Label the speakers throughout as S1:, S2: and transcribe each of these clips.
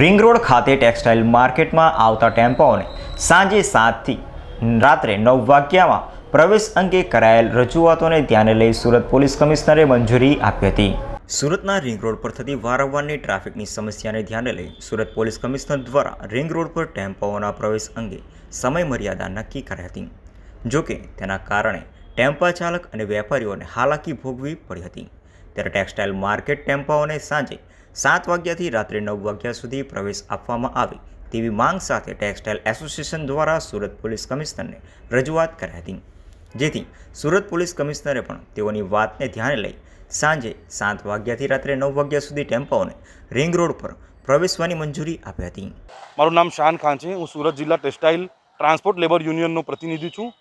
S1: Ring road ખાતે textile માર્કેટમાં આવતા ટેમ્પોને સાંજે સાતથી રાત્રે નવ વાગ્યામાં પ્રવેશ અંગે કરાયેલ રજૂઆતોને ધ્યાને લઈ સુરત પોલીસ કમિશનરે મંજૂરી આપી હતી. સુરતના રિંગ રોડ પર થતી વારંવારની ટ્રાફિકની સમસ્યાને ધ્યાને લઈ સુરત પોલીસ કમિશનર દ્વારા રિંગ રોડ પર ટેમ્પાઓના પ્રવેશ અંગે સમય મર્યાદા નક્કી કરાઈ હતી. જોકે તેના કારણે ટેમ્પા ચાલક અને વેપારીઓને હાલાકી ભોગવી પડી હતી. ત્યારે ટેક્સટાઇલ માર્કેટ ટેમ્પાઓને સાંજે સાત વાગ્યાથી રાત્રે નવ વાગ્યા સુધી પ્રવેશ આપવામાં આવે તેવી માંગ સાથે ટેક્સટાઇલ એસોસિએશન દ્વારા સુરત પોલીસ કમિશનરને રજૂઆત કરી હતી. જેથી સુરત પોલીસ કમિશનરે પણ તેઓની વાતને ધ્યાને લઈ સાંજે સાત વાગ્યાથી રાત્રે નવ વાગ્યા સુધી ટેમ્પાઓને રિંગ રોડ પર પ્રવેશવાની મંજૂરી આપી હતી.
S2: મારું નામ શાન ખાન છે. હું સુરત જિલ્લા ટેક્સટાઇલ ટ્રાન્સપોર્ટ લેબર યુનિયનનો પ્રતિનિધિ છું.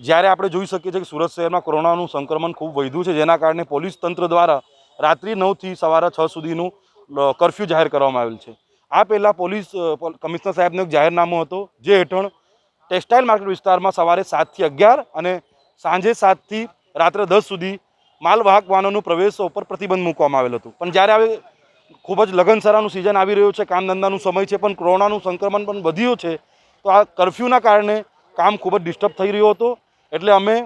S2: જ્યારે આપણે જોઈ શકીએ છીએ કે સુરત શહેરમાં કોરોનાનું સંક્રમણ ખૂબ વધ્યું છે, જેના કારણે પોલીસ તંત્ર દ્વારા રાત્રિ નવથી સવારે છ સુધીનું કરફ્યુ જાહેર કરવામાં આવેલ છે. આ પહેલાં પોલીસ કમિશનર સાહેબનો એક જાહેરનામું હતો, જે હેઠળ ટેક્સટાઇલ માર્કેટ વિસ્તારમાં સવારે સાતથી અગિયાર અને સાંજે સાતથી રાત્રે દસ સુધી માલવાહક વાહનોનું પ્રવેશ ઉપર પ્રતિબંધ મૂકવામાં આવેલ હતું. પણ જ્યારે હવે ખૂબ જ લગનસરાનું સિઝન આવી રહ્યું છે કામ ધંધાનું સમય છે, પણ કોરોનાનું સંક્રમણ પણ વધ્યું છે, તો આ કરફ્યુના કારણે કામ ખૂબ જ ડિસ્ટર્બ થઈ રહ્યો હતો. એટલે અમે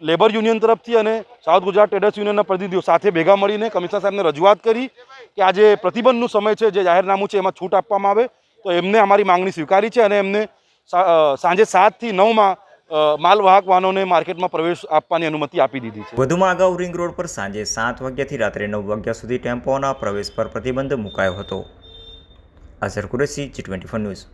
S2: લેબર યુનિયન તરફથી અને સાઉથ ગુજરાત ટ્રેડર્સ યુનિયનના પ્રતિનિધિઓ સાથે ભેગા મળીને કમિશનર સાહેબને રજૂઆત કરી કે આ જે પ્રતિબંધનું સમય છે, જે જાહેરનામું છે, એમાં છૂટ આપવામાં આવે, તો એમને અમારી માંગણી સ્વીકારી છે અને એમને સાંજે સાતથી નવમાં માલવાહક વાહનોને માર્કેટમાં પ્રવેશ આપવાની અનુમતિ આપી દીધી છે.
S1: વધુમાં અગાઉ રિંગ રોડ પર સાંજે સાત વાગ્યાથી રાત્રે નવ વાગ્યા સુધી ટેમ્પોના પ્રવેશ પર પ્રતિબંધ મુકાયો હતો. Azhar Qureshi G twenty news